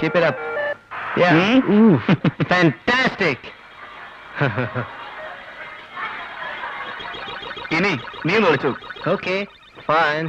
Keep it up. Yeah. Ooh, fantastic. ഇനി നീ വിളിച്ചു okay fine.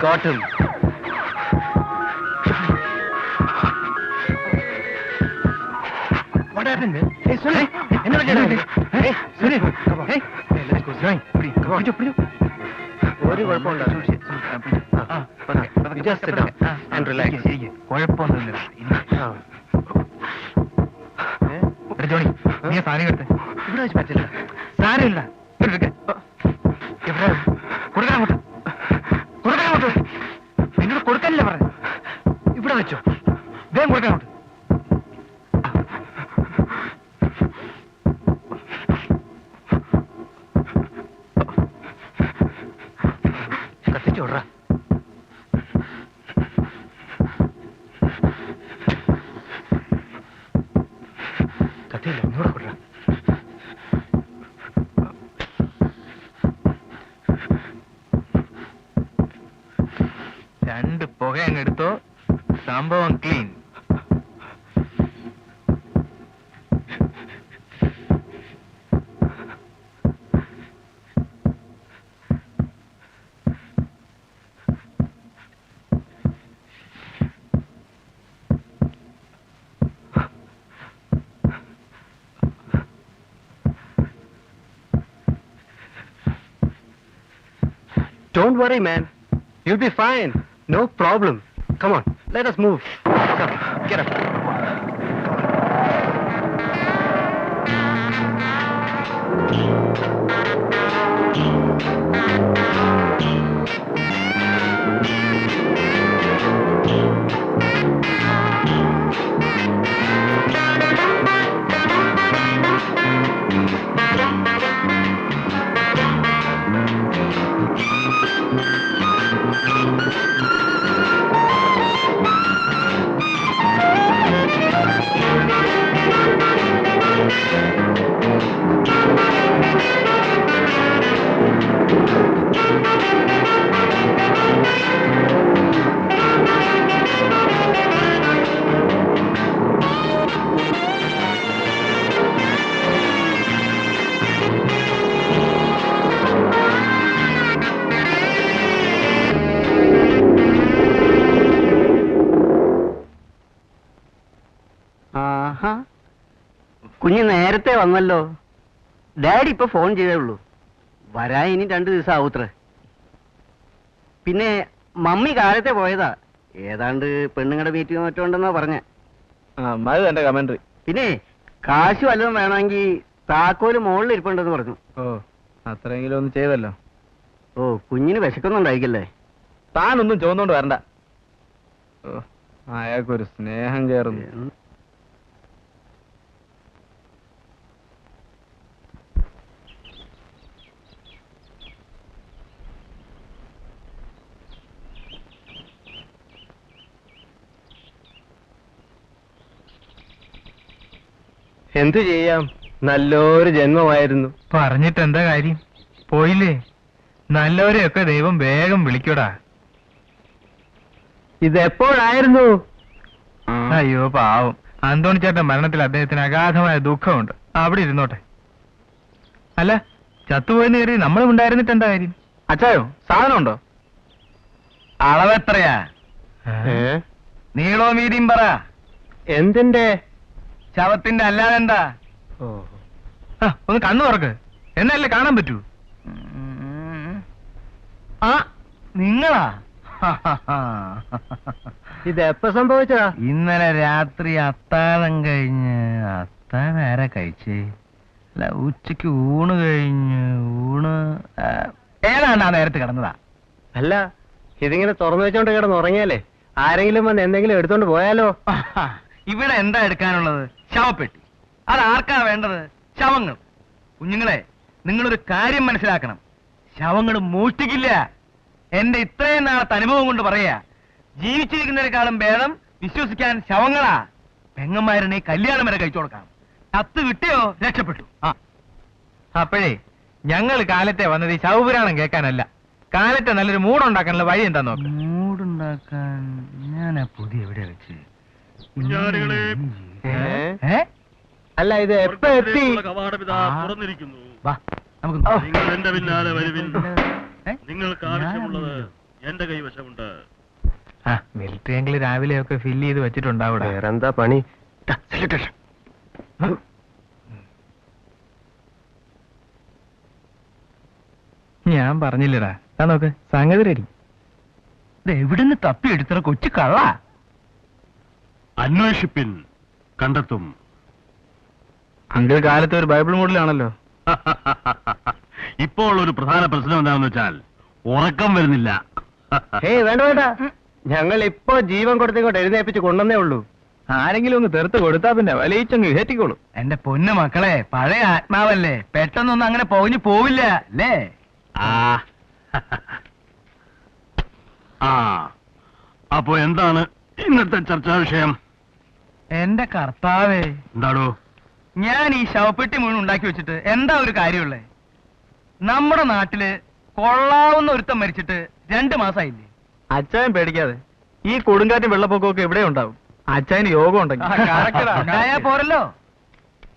got him. What happened, man? Hey, Sunil. എന്നാ പറ്റിയടാ? Hey, Sunil. Hey. Hey, let's go. Sunil, please, come on. പിടിച്ചോ, പിടിച്ചോ. ഒരു കുഴപ്പമുണ്ടാവില്ല. ആ, പതുക്കെ, പതുക്കെ, just sit down ആ, and relax. ഇരിക്ക്. കുഴപ്പമൊന്നുമില്ല ജോണി നീ സാധനം എടുത്തേ ഇവിടെ വെച്ച് പറ്റില്ല സാരമില്ല ഇങ്ങോട്ട് എടുക്ക്. Don't worry, man. You'll be fine. No problem. Come on, let us move. Come, get up. നേരത്തെ വന്നല്ലോ. ഡാഡി ഇപ്പൊ ഫോൺ ചെയ്തേ ഉള്ളൂ. വരാൻ ഇനി രണ്ടു ദിവസം ആവൂത്ര പിന്നെ മമ്മി കാലത്തെ പോയതാ. ഏതാണ്ട് പെണ്ണുങ്ങളുടെ മീറ്റിംഗ് മറ്റുണ്ടെന്നാ പറഞ്ഞ. എന്റെ കമന്ററി പിന്നെ കാശ് വല്ലതും വേണമെങ്കിൽ താക്കോൽ മുകളിൽ ഇരിപ്പുണ്ടെന്ന് പറഞ്ഞു. ഓ അത്രയെങ്കിലും ഒന്ന് ചെയ്തല്ലോ. ഓ കുഞ്ഞിന് വിശക്കൊന്നും ഉണ്ടായിക്കല്ലേ താനൊന്നും ചോന്നോണ്ട് വരണ്ട. ഓ അയാൾക്കൊരു സ്നേഹം കയറുന്നു എന്തു ചെയ്യാം? നല്ലൊരു ജന്മമായിരുന്നു. പറഞ്ഞിട്ട് എന്താ കാര്യം? പോയില്ലേ? നല്ലവരെയൊക്കെ ദൈവം വേഗം വിളിക്കൂടാ. ഇതെപ്പോഴായിരുന്നു? അയ്യോ പാവം. അന്തോണി ചേട്ടൻ മരണത്തിൽ അദ്ദേഹത്തിന് അഗാധമായ ദുഃഖമുണ്ട്. അവിടെ ഇരുന്നോട്ടെ. അല്ല ചത്തുപോയെന്ന് കരുതി നമ്മളും ഉണ്ടായിരുന്നിട്ട് എന്താ കാര്യം? അച്ചായോ സാധനമുണ്ടോ? അളവെത്രയാ? നീളോ വീതിയും പറ. എന്തിന്റെ ശവത്തിന്റെ അല്ലാതെ എന്താ? ഒന്ന് കണ്ണു തുറക്ക്. എന്നല്ലേ കാണാൻ പറ്റൂ? ആ നിങ്ങളാ? ഇത് എപ്പോ സംഭവിച്ചതാ? ഇന്നലെ രാത്രി അത്താഴം കഴിഞ്ഞ് അത്താഴം ആരാ കഴിച്ചേ അല്ല ഉച്ചയ്ക്ക് ഊണ് കഴിഞ്ഞ് ഊണ് ഏതാണ്ട് ആ നേരത്ത് കിടന്നതാ. അല്ല ഇതിങ്ങനെ തുറന്നു വെച്ചോണ്ട് കിടന്ന് ഉറങ്ങിയാലേ ആരെങ്കിലും വന്ന് എന്തെങ്കിലും എടുത്തോണ്ട് പോയാലോ? ഇവിടെ എന്താ എടുക്കാനുള്ളത്? ശവപ്പെട്ടി. അത് ആർക്കാ വേണ്ടത്? ശവങ്ങൾ. കുഞ്ഞുങ്ങളെ നിങ്ങളൊരു കാര്യം മനസ്സിലാക്കണം. ശവങ്ങൾ മോഷ്ടിക്കില്ല. എന്റെ ഇത്രയും നാളത്തെ അനുഭവം കൊണ്ട് പറയാ ജീവിച്ചിരിക്കുന്നതിനേക്കാളും ഭേദം വിശ്വസിക്കാൻ ശവങ്ങളാ. പെങ്ങന്മാരനെ കല്യാണം വരെ കഴിച്ചു കൊടുക്കാം. കത്ത് കിട്ടിയോ? രക്ഷപ്പെട്ടു. ആ. അപ്പോഴേ ഞങ്ങൾ കാലത്തെ വന്നത് ഈ ശവപുരാണം കേൾക്കാനല്ല. കാലത്തെ നല്ലൊരു മൂടുണ്ടാക്കാനുള്ള വഴി എന്താ നോക്ക്. മൂടുണ്ടാക്കാൻ ഞാൻ പുതിയ എവിടെ വെച്ച് കുഞ്ഞാടുകളെ? അല്ല ഇത് എപ്പോ എത്തി? സ്വർഗത്തിലേക്കുള്ള തുറന്നിരിക്കുന്നു. വാ നമുക്ക് ഓ. നിങ്ങൾ എന്റെ പിന്നാലെ വരുവിൻ. നിങ്ങൾക്ക് ആവശ്യമുള്ളത് എന്റെ കൈവശമുണ്ട്. മിലിറ്ററി എങ്കിൽ രാവിലെ ഒക്കെ ഫില്ല് ചെയ്ത് വെച്ചിട്ടുണ്ടാവിടെ വേറെന്താ പണി? ഞാൻ പറഞ്ഞില്ലടാ. നോക്ക് സംഗതി റെഡി. എവിടുന്ന് തപ്പി എടുത്തറ കൊച്ചു കള്ള. അന്വേഷിപ്പിൻ കണ്ടെത്തും. അങ്കിൾ കാലത്ത് ഒരു ബൈബിൾ മോഡലാണല്ലോ. ഇപ്പോൾ ഒരു പ്രധാന പ്രശ്നം എന്താണെന്ന് വെച്ചാൽ ഉറക്കം വരുന്നില്ല. ഏയ് വേണ്ട വേണ്ട. ഞങ്ങൾ ഇപ്പോ ജീവൻ കൊടുത്തിങ്ങോട്ട് എഴുന്നേപ്പിച്ച് കൊണ്ടുവന്നേ ഉള്ളൂ. ആരെങ്കിലും ഒന്ന് തെറുത്ത് കൊടുത്താ പിന്നെ വലയിച്ചങ്ങ് കയറ്റിക്കോളൂ എന്റെ പൊന്നു മക്കളെ പഴയ ആത്മാവല്ലേ? പെട്ടെന്നൊന്നും അങ്ങനെ പോകഞ്ഞു പോവില്ല അല്ലേ? ആ. ആ. അപ്പോ എന്താണ് ഇന്നത്തെ ചർച്ചാ വിഷയം? എന്റെ കർത്താവേ. എന്താടോ? ഞാൻ ഈ ശവപ്പെട്ടി മുഴുവൻ ഉണ്ടാക്കി വെച്ചിട്ട് എന്താ ഒരു കാര്യമുള്ളേ? നമ്മുടെ നാട്ടിൽ കൊള്ളാവുന്ന ഒരുത്തം മരിച്ചിട്ട് രണ്ട് മാസമായില്ലേ അച്ഛൻ പേടിക്കാതെ. ഈ കൊടുങ്കാറ്റും വെള്ളപ്പൊക്കമൊക്കെ ഇവിടെ ഉണ്ടാവും. അച്ഛന് യോഗം ഉണ്ടെങ്കിൽ. പോരല്ലോ.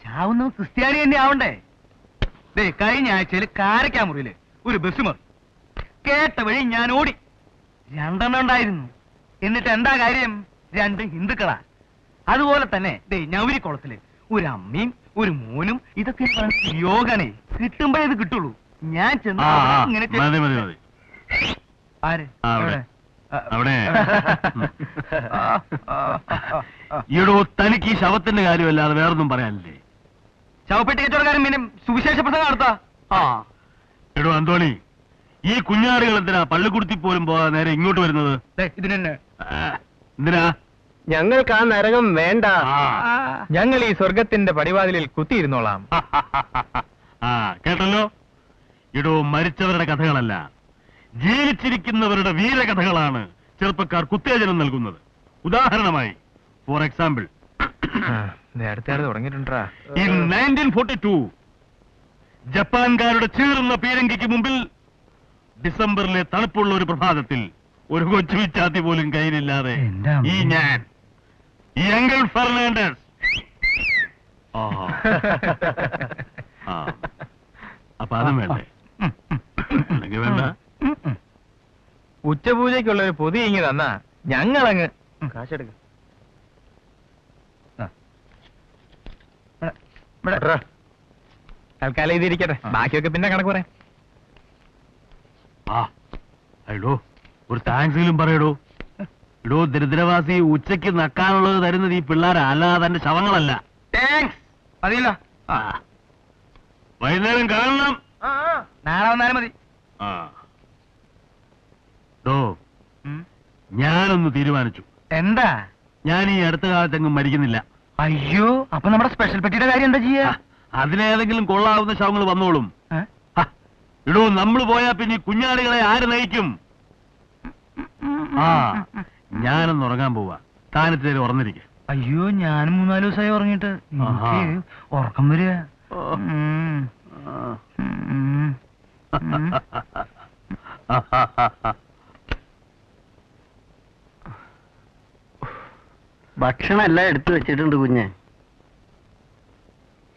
ചാവുന്ന ക്രിസ്ത്യാനി തന്നെ ആവണ്ടേ? ദേ കഴിഞ്ഞ ആഴ്ചയിൽ കാരക്കാമുറിയിൽ ഒരു ബസ് മറി. കേട്ട വഴി ഞാൻ ഓടി. രണ്ടെണ്ണം ഉണ്ടായിരുന്നു. എന്നിട്ട് എന്താ കാര്യം? രണ്ടും ഹിന്ദുക്കളാ. അതുപോലെ തന്നെ ഞൗരിക്കുളത്തിൽ ഒരു അമ്മയും ഒരു മോനും ഇതൊക്കെ യോഗനെ കിട്ടുമ്പോ ഇത് കിട്ടുള്ളൂ. ഞാൻ ചെന്ന് ഇങ്ങനെ ആര്? അവിടെ. ഈടോ തനിക്ക് ഈ ശവത്തിന്റെ കാര്യമല്ലാതെ വേറൊന്നും പറയാനില്ലേ? ശവപ്പെട്ടി കച്ചവടക്കാരൻ പിന്നെ സുവിശേഷ പ്രസംഗം നടത്താ? ആ. എടോ അന്തോണി ഈ കുഞ്ഞാറുകൾ എന്തിനാ പള്ളിക്കുടുത്തി പോലും പോകാതെ നേരെ ഇങ്ങോട്ട് വരുന്നത്? ഇതിനെന്നെ. എന്തിനാ? ഞങ്ങൾക്ക് ആ നരകം വേണ്ട. ഞങ്ങൾ ഈ സ്വർഗത്തിന്റെ പടിവാതിലിൽ കുത്തിയിരുന്നോളാം. ആ കേട്ടല്ലോ? ഇടോ മരിച്ചവരുടെ കഥകളല്ല. ജീവിച്ചിരിക്കുന്നവരുടെ വീരകഥകളാണ് ചെറുപ്പക്കാർ കുത്തേജനം നൽകുന്നത്. ഉദാഹരണമായി for example. In nineteen forty two ജപ്പാൻകാരുടെ ചീറുന്ന പീരങ്കിക്ക് മുമ്പിൽ ഡിസംബറിലെ തണുപ്പുള്ള ഒരു പ്രഭാതത്തിൽ ഒരു കൊച്ചു വിച്ചാത്തി പോലും കയ്യിലില്ലാതെ ഈ ഞാൻ അങ്കിൾ ഫെർണാണ്ടസ് ആ. ആ. അപ്പൊ അതും വേണ്ടേ? അല്ലെങ്കിൽ വേണ്ട. ഉച്ചപൂജയ്ക്കുള്ള ഒരു പൊതി ഇങ്ങി തന്നാ. ഞങ്ങളങ്ങ് കാശെടുക്ക. തൽക്കാലം ഇതിരിക്കട്ടെ. ബാക്കിയൊക്കെ പിന്നെ കണക്ക് പറയാം. ആ. അയ്യോ ഒരു താങ്ക്സിലും പറയടോ. ഇടോ ദരിദ്രവാസി ഉച്ചയ്ക്ക് നക്കാനുള്ളത് തരുന്നത് ഈ പിള്ളേരാ അല്ലാതെ തന്റെ ശവങ്ങളല്ല താങ്ക്സ് മതിയല്ലോ ആ. വൈകുന്നേരം കാണണം നാളെ വന്നാലും മതി ആ ഡോ ഞാനൊന്ന് തീരുമാനിച്ചു എന്താ ഞാൻ ഈ അടുത്ത കാലത്തെങ്ങും മരിക്കുന്നില്ല അയ്യോ അപ്പൊ നമ്മുടെ സ്പെഷ്യൽ പെട്ടിയുടെ കാര്യം എന്താ ചെയ്യാ ആ, അതിനേതെങ്കിലും കൊള്ളാവുന്ന ശവങ്ങൾ വന്നോളും ഏ? ആ, ഇടോ നമ്മൾ പോയാ പിന്നെ ഈ കുഞ്ഞാടുകളെ ആര് നയിക്കും ആ ഞാനൊന്ന് ഉറങ്ങാൻ പോവാ. താനത്തേര് ഉറന്നിരിക്കും. അയ്യോ ഞാൻ മൂന്നാൽ ദിവസമായി ഉറങ്ങിട്ട് ഉറക്കം വരിക. ഭക്ഷണം എല്ലാം എടുത്തു വെച്ചിട്ടുണ്ട് കുഞ്ഞ്.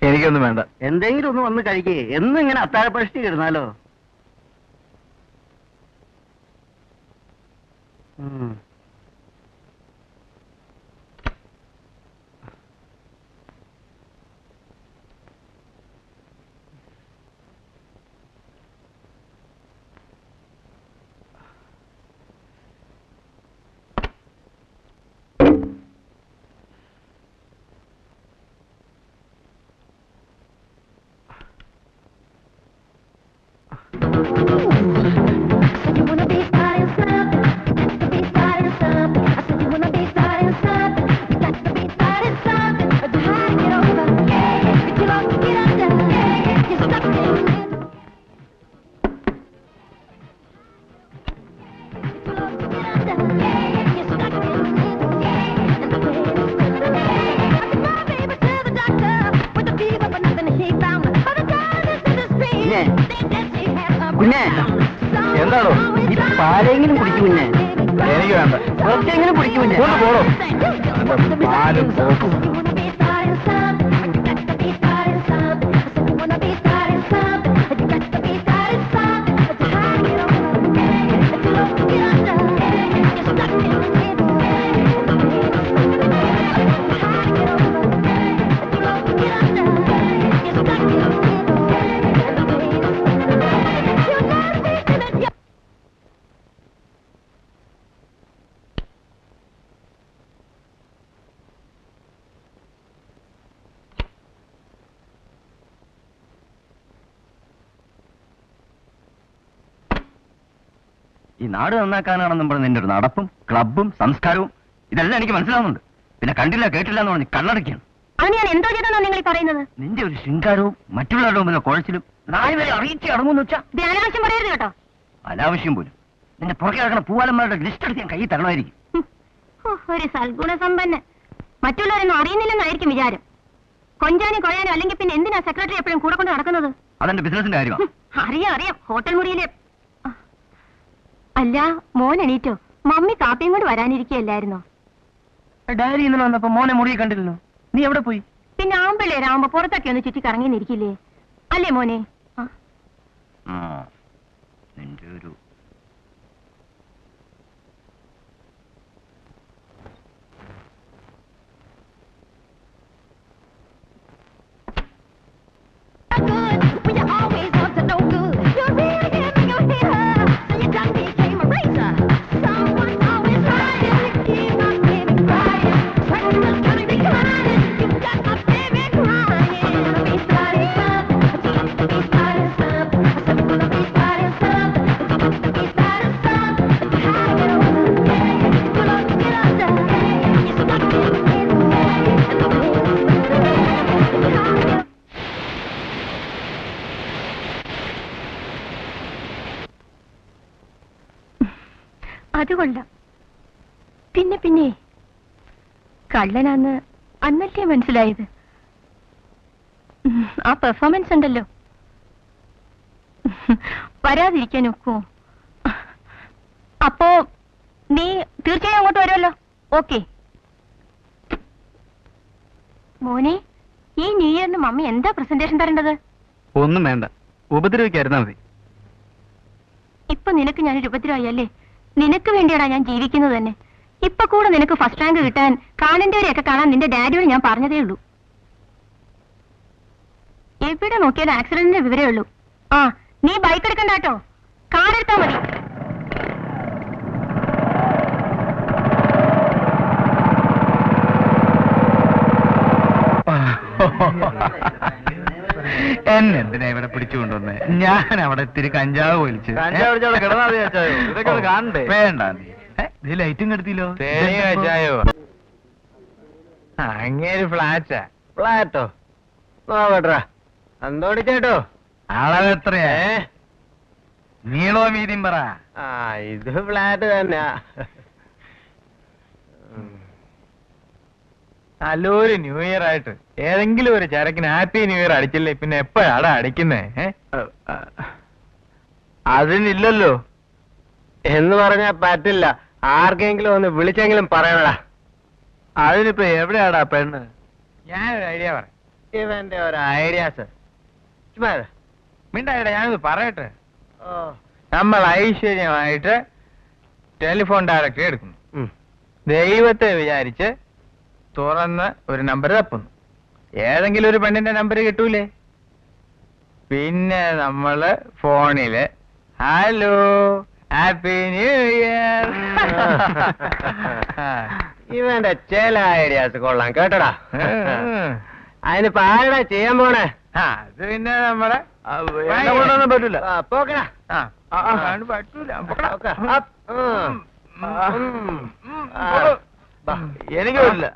എനിക്കൊന്നും വേണ്ട. എന്തെങ്കിലും ഒന്ന് വന്ന് കഴിക്കേ. എന്നും ഇങ്ങനെ അത്താഴപ്പഴിച്ച് കിടന്നാലോ? ഉം. കുഞ്ഞേ. കുഞ്ഞെ. എന്താണോ? ഈ പാലെങ്കിലും കുടിക്കു കുഞ്ഞെ എനിക്ക് വേണ്ട കുറച്ചെങ്കിലും കുടിക്കും കുഞ്ഞെ കൊണ്ട് പോടോ പാലും ഈ നാട് നന്നാക്കാനാണെന്നും പറഞ്ഞ് നിന്റെ ഒരു നടപ്പും ക്ലബും സംസ്കാരവും ഇതെല്ലാം എനിക്ക് മനസ്സിലാവുന്നുണ്ട്. പിന്നെ കണ്ടില്ല കേട്ടില്ല എന്ന് പറഞ്ഞ് കണ്ണടയ്ക്കാണ് ഞാൻ എന്തോ നിങ്ങൾ പറയുന്നത്? നിന്റെ ഒരു ശൃംഗാരവും മറ്റുള്ളവരുടെ മുമ്പിലെ കുഴച്ചിലും അറിയിച്ച് അടങ്ങുമെന്ന് വെച്ചാ? അനാവശ്യം പറയരുത് കേട്ടോ. അനാവശ്യം പോലും. നിന്റെ പുറകെ ഇറങ്ങുന്ന പൂവാലന്മാരുടെ ലിസ്റ്റ് എടുത്ത് ഞാൻ കൈ തരണമായിരിക്കും. ഒരു സൽഗുണ സമ്പന്ന മറ്റുള്ളവരൊന്നും അറിയുന്നില്ലെന്നായിരിക്കും വിചാരം. കൊഞ്ചാനും കൊഴയാനും അല്ലെങ്കിൽ പിന്നെ എന്തിനാ സെക്രട്ടറി എപ്പോഴും കൂടെ കൊണ്ട് നടക്കുന്നത്? അതെന്റെ ബിസിനസിന്റെ കാര്യമാണ് അറിയാം അറിയാം. ഹോട്ടൽ മുറിയിലെ അല്ല മോൻ എണീറ്റോ. മമ്മി കാപ്പിയും കൂടെ വരാനിരിക്കുകയല്ലായിരുന്നോ? ഡയറി ഇന്നലെ വന്നപ്പോ മോനെ മുറിയെ കണ്ടില്ലല്ലോ. നീ എവിടെ പോയി? പിന്നെ ആമ്പിള്ളേരാവുമ്പോ പുറത്തൊക്കെ ഒന്ന് ചുറ്റി കറങ്ങിന്നിരിക്കില്ലേ അല്ലേ മോനെ? ആ, അത് കൊള്ളാം. പിന്നെ പിന്നെ കള്ളനാന്ന് അന്നല്ലേ മനസ്സിലായത്? ആ പെർഫോമൻസ് ഉണ്ടല്ലോ. വരാതിരിക്കാൻ ഒക്കുമോ അപ്പോ നീ തീർച്ചയായും അങ്ങോട്ട് വരുമല്ലോ. ഓക്കെ. മോനെ ഈ ന്യൂ ഇയറിന് മമ്മി എന്താ പ്രസന്റേഷൻ തരേണ്ടത്? ഒന്നും വേണ്ട. ഉപദ്രവിക്കായിരുന്നാ മതി. ഇപ്പൊ നിനക്ക് ഞാനൊരു ഉപദ്രവമായി അല്ലേ? നിനക്ക് വേണ്ടിയാടാ ഞാൻ ജീവിക്കുന്നത് തന്നെ. ഇപ്പൊ കൂടെ നിനക്ക് ഫസ്റ്റ് റാങ്ക് കിട്ടാൻ കാണേണ്ടവരെയൊക്കെ കാണാൻ നിന്റെ ഡാഡിയോട് ഞാൻ പറഞ്ഞതേ ഉള്ളൂ. എവിടെ നോക്കിയത് ആക്സിഡന്റിന്റെ വിവരമേ ഉള്ളൂ. ആ നീ ബൈക്ക് എടുക്കണ്ട കാർ എടുത്താ മതി. എന്നെന്തിനാ ഇവിടെ പിടിച്ചു കൊണ്ടുവന്നേ? ഞാൻ അവിടെ ഇത്തിരി കഞ്ചാവ് വലിച്ച്? വേണ്ട ഇത് ലൈറ്റും കെടുത്തില്ലോ? അങ്ങേര് ഫ്ലാറ്റാ. ഫ്ലാറ്റോ? നോക്കട്ടാ എന്തോടി ചേട്ടോ? അളവ് എത്രയാ? നീളോ വീതിയും പറ. ആ ഇത് ഫ്ലാറ്റ് തന്നെയാ. നല്ലൊരു ന്യൂ ഇയർ ആയിട്ട്. ഏതെങ്കിലും ഒരു ചരക്കിന് ഹാപ്പി ന്യൂ ഇയർ അടിച്ചില്ലേ? പിന്നെ എപ്പോഴാടാ അടിക്കുന്നേ? അതിനില്ലല്ലോ. എന്ന് പറഞ്ഞാ പറ്റില്ല. ആർക്കെങ്കിലും ഒന്ന് വിളിച്ചെങ്കിലും പറയണടാ. അതിനിപ്പോ എവിടെയാടാ പെണ്ണ്? ഞാനൊരു ഐഡിയ പറയാം. ഇവന്റെ ഒരു ഐഡിയാസ് ചുമ്മാ മിണ്ടായിട ഞാനിത് പറയട്ടെ? നമ്മൾ ഐശ്വര്യമായിട്ട് ടെലിഫോൺ ഡയറക്ടറി എടുക്കുന്നു. ദൈവത്തെ വിചാരിച്ച് തുറന്ന് ഒരു നമ്പർ തപ്പുന്നു ഏതെങ്കിലും ഒരു പെണ്ണിന്റെ നമ്പർ കിട്ടൂലേ പിന്നെ നമ്മൾ ഫോണിൽ ഹലോ ഹാപ്പി ന്യൂ ഇയർ ഇവന്റെ ചില ഐഡിയാസ് കൊള്ളാം കേട്ടടാ അതിനിപ്പോ ആരടാ ചെയ്യാൻ പോണേ അത് പിന്നെ നമ്മളെ കൊണ്ടൊന്നും പറ്റൂല. പോക്കടാ പറ്റൂല. എനിക്ക് പറ്റില്ല